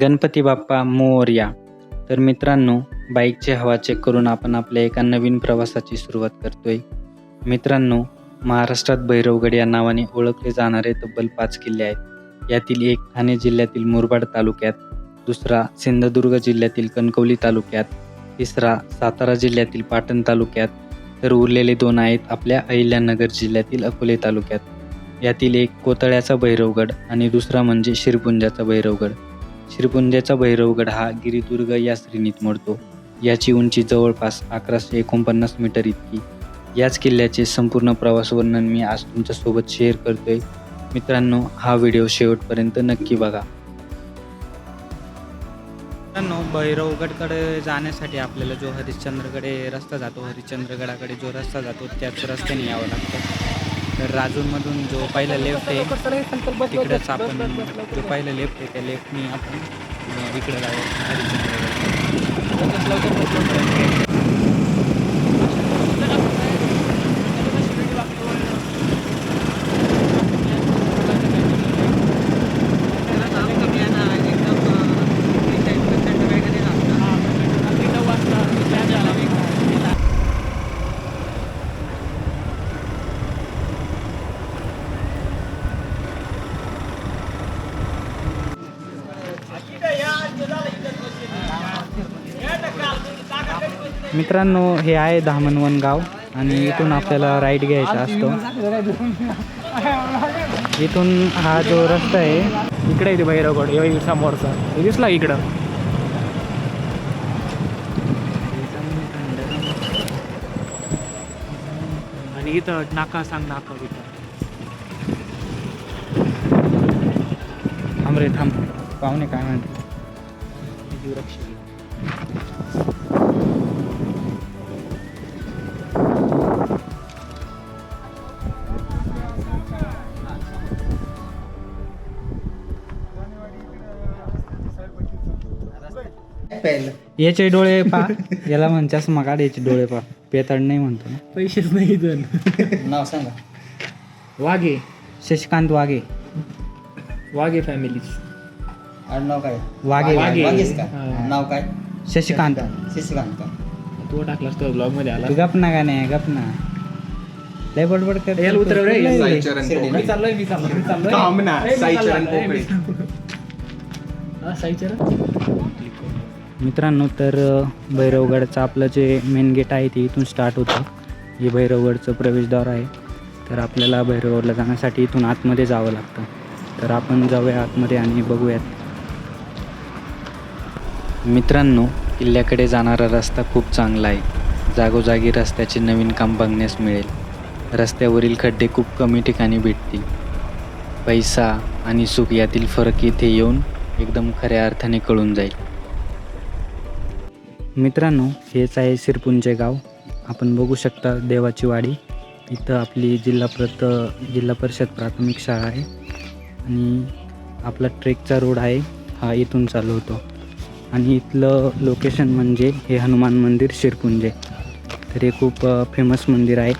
गणपती बाप्पा मोरया. तर मित्रांनो बाईकची हवा चेक करून आपण आपल्या एका नवीन प्रवासाची सुरुवात करतोय. मित्रांनो महाराष्ट्रात भैरवगड या नावाने ओळखले जाणारे तब्बल पाच किल्ले आहेत. यातील एक ठाणे जिल्ह्यातील मुरबाड तालुक्यात दुसरा सिंधुदुर्ग जिल्ह्यातील कणकवली तालुक्यात तिसरा सातारा जिल्ह्यातील पाटण तालुक्यात तर उरलेले दोन आहेत आपल्या अहिल्यानगर जिल्ह्यातील अकोले तालुक्यात. यातील एक कोतळ्याचा भैरवगड आणि दुसरा म्हणजे शिरपुंजाचा भैरवगड. शिरपुंजाचा भैरवगड हा गिरिदुर्ग या श्रेणीत मोडतो. याची उंची जवळपास अकराशे एकोणपन्नास मीटर इतकी. याच किल्ल्याचे संपूर्ण प्रवास वर्णन मी आज तुमच्यासोबत शेअर करतोय. मित्रांनो हा व्हिडिओ शेवटपर्यंत नक्की बघा. मित्रांनो भैरवगडकडे जाण्यासाठी आपल्याला जो हरिश्चंद्रकडे रस्ता जातो हरिश्चंद्रगडाकडे जो रस्ता जातो त्याच रस्त्याने यावं लागतं. तर राजूरमधून जो पहिला लेफ्ट आहे तिकडंच आपण जो पहिला लेफ्ट आहे त्या लेफ्टनी आपण अं, इकडे जावं मित्रांनो हे आहे धामणवन गाव आणि इथून आपल्याला राईड घ्यायचा असतो. इथून हा जो रस्ता आहे इकडे येते भैरवगड. हे समोरचा. हे दिसला इकडं? आणि इथं नाका सांग नाका इथं. थांब रे थांब. पाहुणे काय म्हणते याचे डोळे पा. याला म्हणच्यास मगाड याचे डोळे पा. पेताड नाही म्हणतो ना. पैसेच नाही इथं. नाव सांगा वाघे. शशिकांत वाघे. वाघे फॅमिली आडनाव काय? वाघे. वाघे. वाघेच का? हा. नाव काय? शशिकांत. शशिकांत. तो टाकलास तो ब्लॉगमध्ये आला. तू गप ना का नाही गप ना. लय बडबड कर याला उतरव रे. मी चाललोय मी चाललोय मी चाललोय. थांब ना, ए, मी साईचरण चाललोय, ए, मी पोपळे. चाललोय. हा, साईचरण मित्रांनो तर भैरवगडचं आपलं जे मेन गेट आहे ते इथून स्टार्ट होतं. हे भैरवगडचं प्रवेशद्वार आहे. तर आपल्याला भैरवगडला जाण्यासाठी इथून आतमध्ये जावं लागतं. तर आपण जाऊया आतमध्ये आणि बघूयात. मित्रांनो किल्ल्याकडे जाणारा रस्ता खूप चांगला आहे. जागोजागी रस्त्याचे नवीन काम बघण्यास मिळेल. रस्त्यावरील खड्डे खूप कमी ठिकाणी भेटतील. पैसा आणि सुख यातील फरक इथे येऊन एकदम खऱ्या अर्थाने कळून जाईल. मित्रांनो हेच आहे सिरपुंजे गाव. आपण बघू शकता देवाची वाडी. इथं आपली जिल्हा प्रत जिल्हा परिषद प्राथमिक शाळा आहे. आणि आपला ट्रेकचा रोड आहे हा इथून चालू होतो. आणि इथलं लोकेशन म्हणजे हे हनुमान मंदिर शिरपुंजे. तर हे खूप फेमस मंदिर आहे.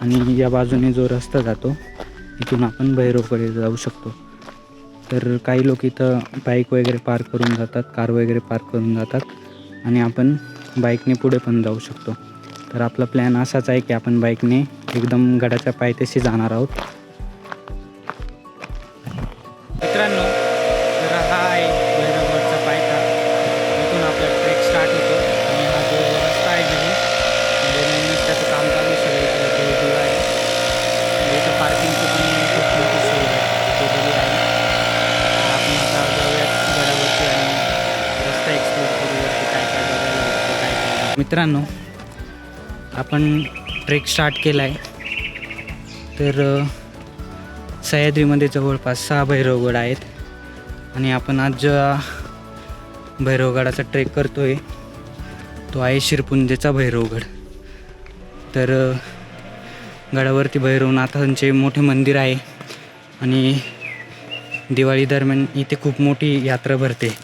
आणि या बाजूने जो रस्ता जातो इथून आपण भैरवकडे जाऊ शकतो. तर काही लोक इथं बाईक वगैरे पार्क करून जातात कार वगैरे पार्क करून जातात आणि आपण बाईकने पुढे पण जाऊ शकतो. तर आपला प्लॅन असाच आहे की आपण बाईकने एकदम गडाच्या पायथ्याशी जाणार आहोत. मित्रांनो आपण ट्रेक स्टार्ट केला आहे तर सह्याद्रीमध्ये जवळपास सहा भैरवगड आहेत. आणि आपण आज ज्या भैरवगडाचा ट्रेक करतो आहे तो आहे शिरपुंजेचा भैरवगड. तर गडावरती भैरवनाथांचे मोठे मंदिर आहे. आणि दिवाळी दरम्यान इथे खूप मोठी यात्रा भरते.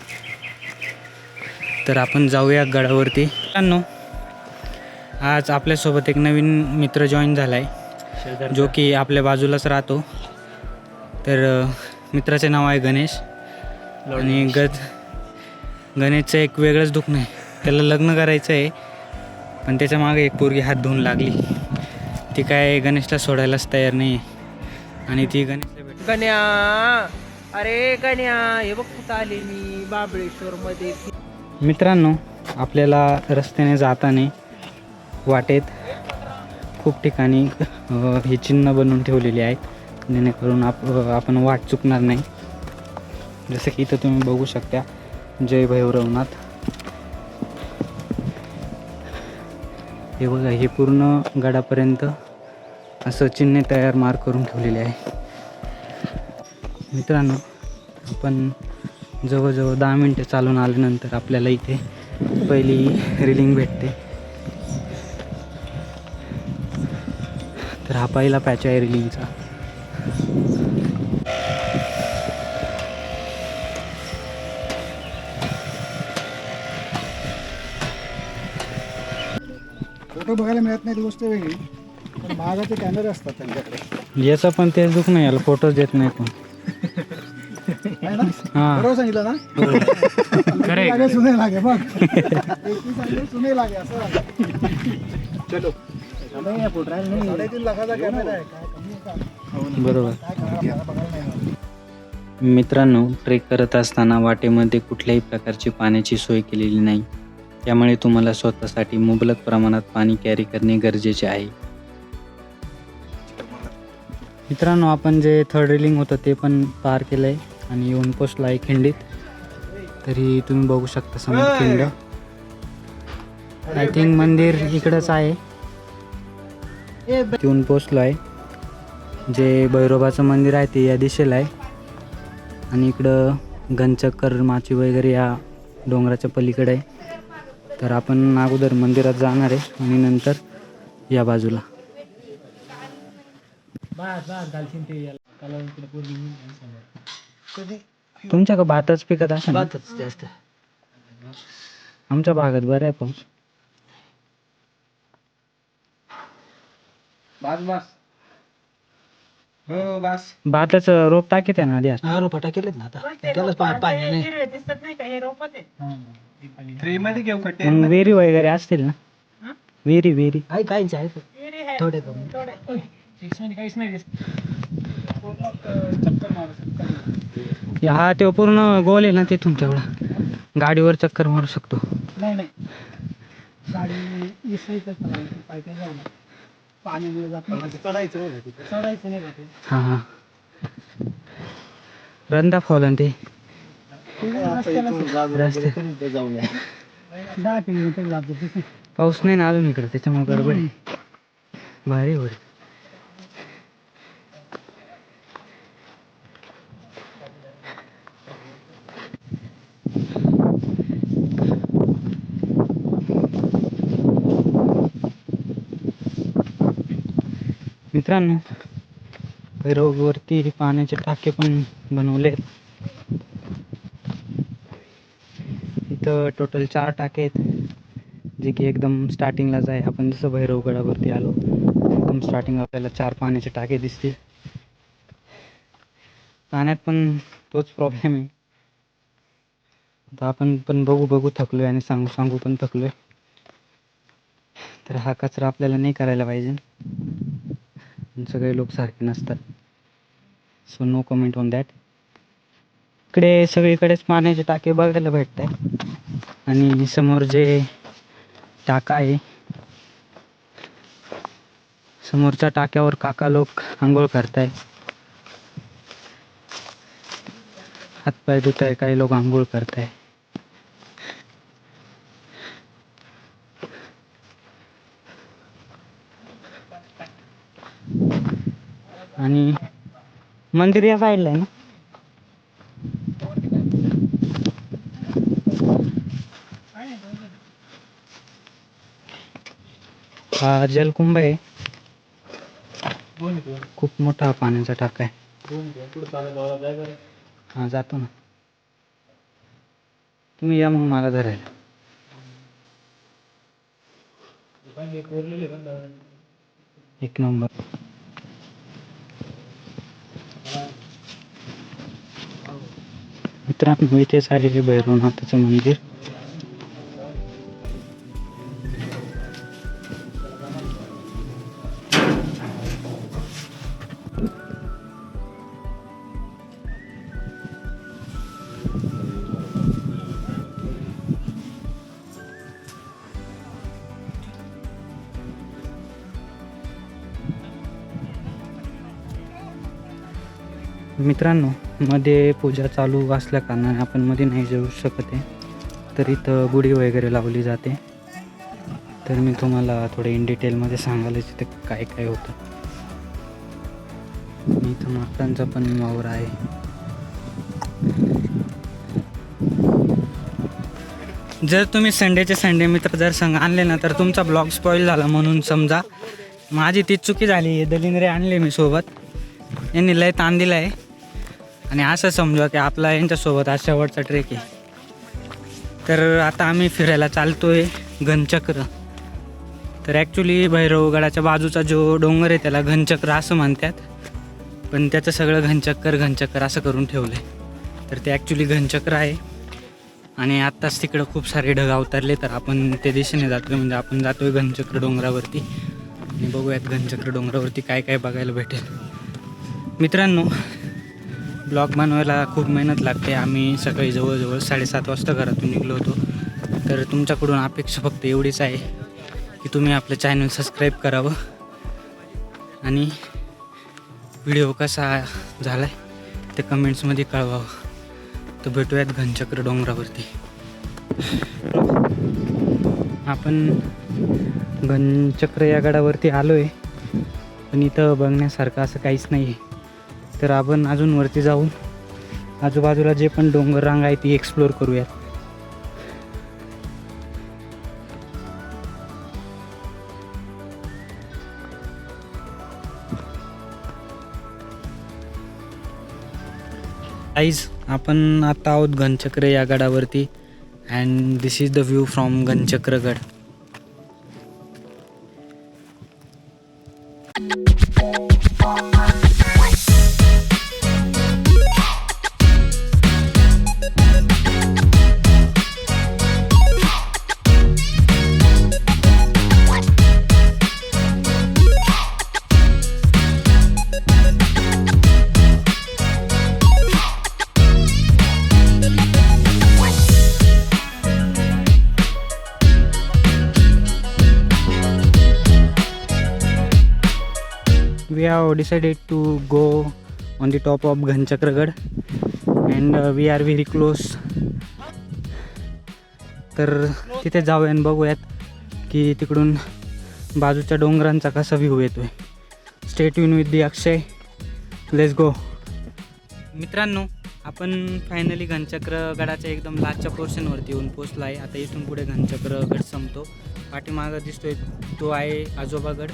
तर आपण जाऊया गडावरती. मित्रांनो आज आपल्यासोबत एक नवीन मित्र जॉईन झाला आहे जो की आपल्या बाजूलाच राहतो. तर मित्राचे नाव आहे गणेश. आणि गज गणेशचं एक वेगळंच दुःख नाही त्याला लग्न करायचं आहे पण त्याच्यामागे एक पोरगी हात धुवून लागली. ती काय गणेशला सोडायलाच तयार नाही आहे आणि ती गणेशला भेट गण्या! अरे गण्या! हे बघ कुठं आले मी बाबळेश्वर मध्ये मित्रांनो आपल्याला रस्त्याने जाताना वाटेत खूप ठिकाणी हे चिन्ह बनवून ठेवलेली आहेत. जेणेकरून आप आपण वाट चुकणार नाही. जसं की इथं तुम्ही बघू शकता. जय भैरवनाथ हे बघा हे पूर्ण गडापर्यंत असं चिन्ह तयार मार करून ठेवलेले आहे. मित्रांनो आपण जवळजवळ दहा मिनटं चालून आल्यानंतर आपल्याला इथे पहिली रिलिंग भेटते. तर हा पहिला पॅच आहे रिलिंगचा फोटो बघायला मिळत नाही ती गोष्ट वेगळी पण महागाचे कॅमेरे असतात त्यांच्याकडे. याचा पण तेच दुःख नाही याला फोटोज देत नाही पण आहे ना? हां. बरोबर सांगितलं ना. लागे सुने लागे बघ. सुने लागे असं लागे चलो साडेतीन लाखाचा कॅमेरा आहे. काय कमी आहे का? बरोबर. मित्रांनो ट्रेक करत असताना वाटेमध्ये कुठल्याही प्रकारची पाण्याची सोय केलेली नाही. त्यामुळे तुम्हाला स्वतःसाठी मुबलक प्रमाणात पाणी कॅरी करणे गरजेचे आहे. मित्रांनो आपण जे थर्ड रेलिंग होतं ते पण पार केलं आहे आणि येऊन पोचलो आहे खिंडीत. तरी तुम्ही बघू शकता समोर खिंड. आय थिंक मंदिर इकडंच आहे. येऊन पोचलो आहे जे भैरोबाचं मंदिर आहे ते या दिशेला आहे. आणि इकडं गणचक्कर माची वगैरे या डोंगराच्या पलीकडे आहे. तर आपण अगोदर मंदिरात जाणार आहे आणि नंतर या बाजूला. तुमच्या का भातच पिकत असेल? ना? जास्त. आमच्या भागात बरं आहे पाऊस. बस बस. हो बस. भाताच रोप टाकीत आहे ना आधी असं. हा रोपा केलेत ना आता. त्यालाच पा- पाणी नाही. फ्री मध्ये घेऊ मग विहिरी वगैरे असतील ना? विहिरी विहिरी. आहे काहीच आहे थोडे कमी. काहीच नाही काहीच नाही दिसत. हा तो पूर्ण गोल आहे ना तिथून तेवढा. गाडीवर चक्कर मारू शकतो. नाही नाही. गाडी नाही काय जाऊ पाणी मिळत जात. नाही चढायचं नाही का ते? हां हां. रंदा फॉल आणि ते रस्ते. दहा किलोमीटर जातो पाऊस नाही ना अजून इकडे त्याच्यामुळे गडबड. आहे. भारी होईल. मित्रांनो रोडवरती पाण्याचे टाके पण बनवले इथं टोटल चार टाके आहेत जे की एकदम स्टार्टिंगलाच आहे. आपण जसं भैरवगडावरती आलो एकदम स्टार्टिंग आपल्याला चार पाण्याचे टाके दिसतील. पाण्यात पण तोच प्रॉब्लेम आहे. आता आपण पण बघू बघू थकलोय आणि सांगू सांगू पण थकलोय. तर हा कचरा आपल्याला नाही करायला पाहिजे. सगळे लोक सारखे नसतात. So no comment on that इकडे सगळीकडेच पाण्याचे टाके बघायला भेटत आहे आणि समोर जे टाका आहे समोरच्या टाक्यावर काका लोक आंघोळ करताय हातपाय धुत आहे काही लोक आंघोळ करताय आणि मंदिर या साईडला आहे ना? हा जलकुंभ आहे. खूप मोठा पाण्याचा टाका आहे. हा जातो ना. तुम्ही या मग मला धरायला. एक नंबर. तर आपण होय है सारे हे भैरवनाथाचं मंदिर मित्रांनो मध्ये पूजा चालू असल्या कारणाने आपण मध्ये नाही जाऊ शकत आहे. तर इथं गुढी वगैरे लावली जाते. तर मी तुम्हाला थोडे इन डिटेलमध्ये सांगायला तिथे काय काय होतं. इथं माकडांचा पण वावर आहे. जर तुम्ही संडेचे संडे मित्र जर संघ आणले ना तर तुमचा ब्लॉग स्पॉईल झाला म्हणून समजा. माझी तीच चुकी झाली दलिंद्रे आणले मी सोबत. यांनी लय ताण दिला आहे आणि असं समजा की आपला यांच्यासोबत हा शेवटचा ट्रेक आहे. तर आता आम्ही फिरायला चालतो आहे घनचक्र. तर ॲक्च्युली भैरवगडाच्या बाजूचा जो डोंगर आहे त्याला घनचक्र असं म्हणतात. पण त्याचं सगळं घनचक्कर घनचक्कर असं करून ठेवलं आहे तर ते ॲक्च्युली घनचक्र आहे. आणि आत्ताच तिकडं खूप सारे ढग अवतरले तर आपण त्या दिशेने जातो म्हणजे आपण जातो आहे घनचक्र डोंगरावरती. आणि बघूयात घनचक्र डोंगरावरती काय काय बघायला भेटेल. मित्रांनो ब्लॉग बनवायला खूप मेहनत लागते. आम्ही सकाळी जवळजवळ साडेसात वाजता घरातून निघलो होतो. तर तुमच्याकडून अपेक्षा फक्त एवढीच आहे की तुम्ही आपलं चॅनल सबस्क्राईब करावं. आणि व्हिडिओ कसा झाला आहे ते कमेंट्समध्ये कळवावं. तर भेटूयात घनचक्र डोंगरावरती. आपण घनचक्र या गडावरती आलो आहे पण इथं बघण्यासारखं असं काहीच नाही आहे तर आपण अजून वरती जाऊन आजूबाजूला जे पण डोंगर रांग आहे ती एक्सप्लोअर करूयात. आईज आपण आता आहोत घनचक्र या गडावरती and this is the view from Ghanchakragad. We have decided to go on the top of Ghanchakragad and uh, we are very close तर तिथे जाऊया आणि बघूयात की तिकडून बाजूच्या डोंगरांचा कसा व्ह्यू येतोय स्टेट युन विथ दी अक्षय लेस गो मित्रांनो आपण फायनली घनचक्र गडाच्या एकदम लास्टच्या पोर्शनवरती येऊन पोचला आहे आता इथून पुढे घनचक्र गड संपतो. पाठीमागं दिसतोय तो आहे आजोबागड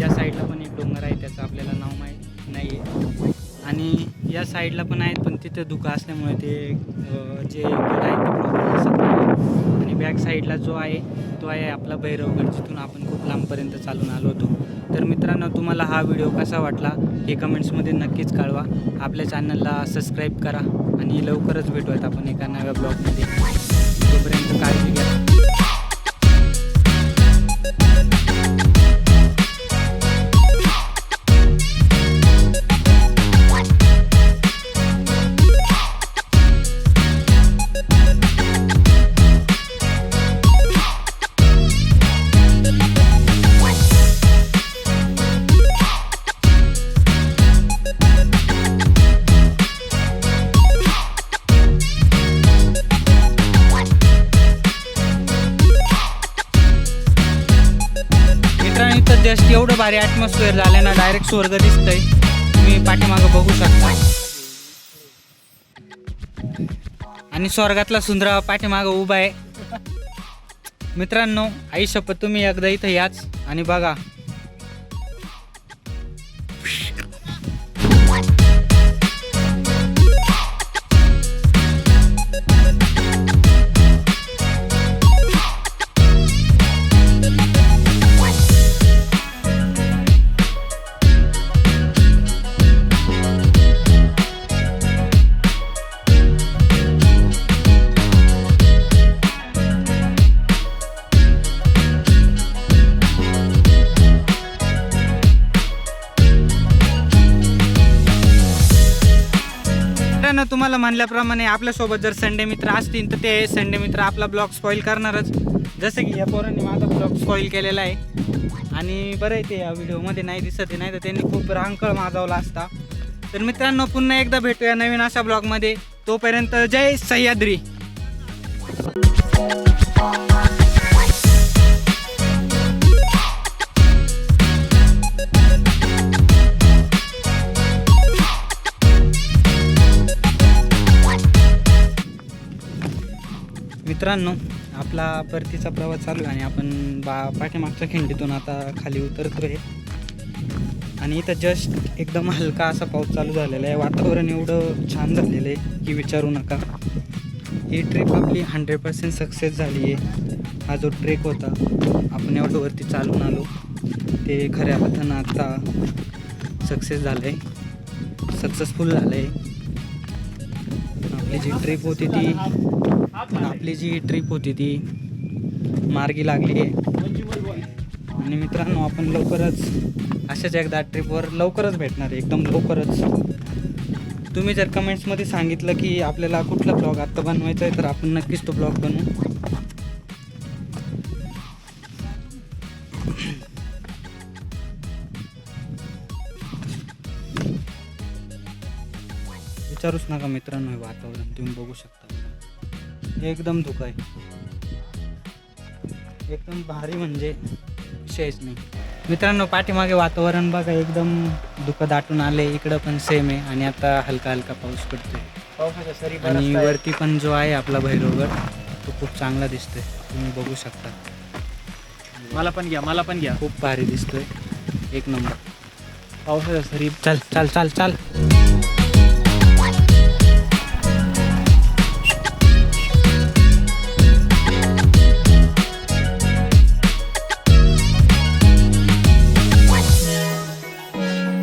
या साईडला पण एक डोंगर आहे त्याचं आपल्याला नाव माहीत नाही आहे आणि या साईडला पण आहेत पण तिथे धुकं असल्यामुळे ते जे गड आहेत ते प्रॉब्लेम असत नाही. आणि बॅक साईडला जो आहे तो आहे आपला भैरवगड जिथून आपण खूप लांबपर्यंत चालून आलो होतो. तर मित्रांनो तुम्हाला हा व्हिडिओ कसा वाटला हे कमेंट्समध्ये नक्कीच कळवा. आपल्या चॅनलला सबस्क्राईब करा आणि लवकरच भेटूयात आपण एका नव्या ब्लॉगमध्ये तोपर्यंत काळजी घ्या. भारी ॲटमॉस्फिअर झालं ना डायरेक्ट स्वर्ग दिसतंय. तुम्ही पाठीमागं बघू शकता. आणि स्वर्गातला सुंदर पाठीमागं उभा आहे. मित्रांनो आई शपथ तुम्ही एकदा इथं याच. आणि बघा तुम्हाला म्हणल्याप्रमाणे आपल्यासोबत जर संडे मित्र असतील तर ते संडे मित्र आपला ब्लॉग स्पॉईल करणारच. जसं की या पोरांनी माझा ब्लॉग स्पॉईल केलेला आहे. आणि बरं आहे ते या व्हिडिओमध्ये नाही दिसत आहे नाही तर त्यांनी खूप रांकळ माजवला असता. तर मित्रांनो पुन्हा एकदा भेटूया नवीन अशा ब्लॉगमध्ये. तोपर्यंत जय सह्याद्री. मित्रांनो आपला परतीचा प्रवास चालू आहे आणि आपण बा पाठीमागच्या खिंडीतून आता खाली उतरतोय. आणि इथं जस्ट एकदम हलका असा पाऊस चालू झालेला आहे. वातावरण एवढं छान झालेलं आहे की विचारू नका. ही ट्रिप आपली हंड्रेड पर्सेंट सक्सेस झाली आहे. हा जो ट्रेक होता आपण एवढं वरती चालून आलो. ते खऱ्या अर्थानं आता सक्सेस झालं आहे सक्सेसफुल झालं आहे आपली जी ट्रिप होती ती आपली जी ट्रिप होती ती मार्गी लागली. आहे आणि मित्रांनो आपण लवकरच अशाच एकदा ट्रिपवर लवकरच भेटणार आहे. एकदम लवकरच. तुम्ही जर कमेंट्समध्ये सांगितलं की आपल्याला कुठला ब्लॉग आत्ता बनवायचा आहे तर आपण नक्कीच तो ब्लॉग बनवू. विचारूच नका मित्रांनो हे वातावरण तुम्ही बघू शकता. एकदम धुकं आहे. एकदम भारी म्हणजे विषयच नाही. मित्रांनो पाठीमागे वातावरण बघा एकदम धुकं दाटून आले इकडं पण सेम आहे आणि आता हलका हलका पाऊस पडतोय. आणि वरती पण जो आहे आपला भैरवगड तो खूप चांगला दिसतोय. तुम्ही बघू शकता. मला पण घ्या मला पण घ्या. खूप भारी दिसतोय. एक नंबर. पावसाच्या सरी चल चल चल चल.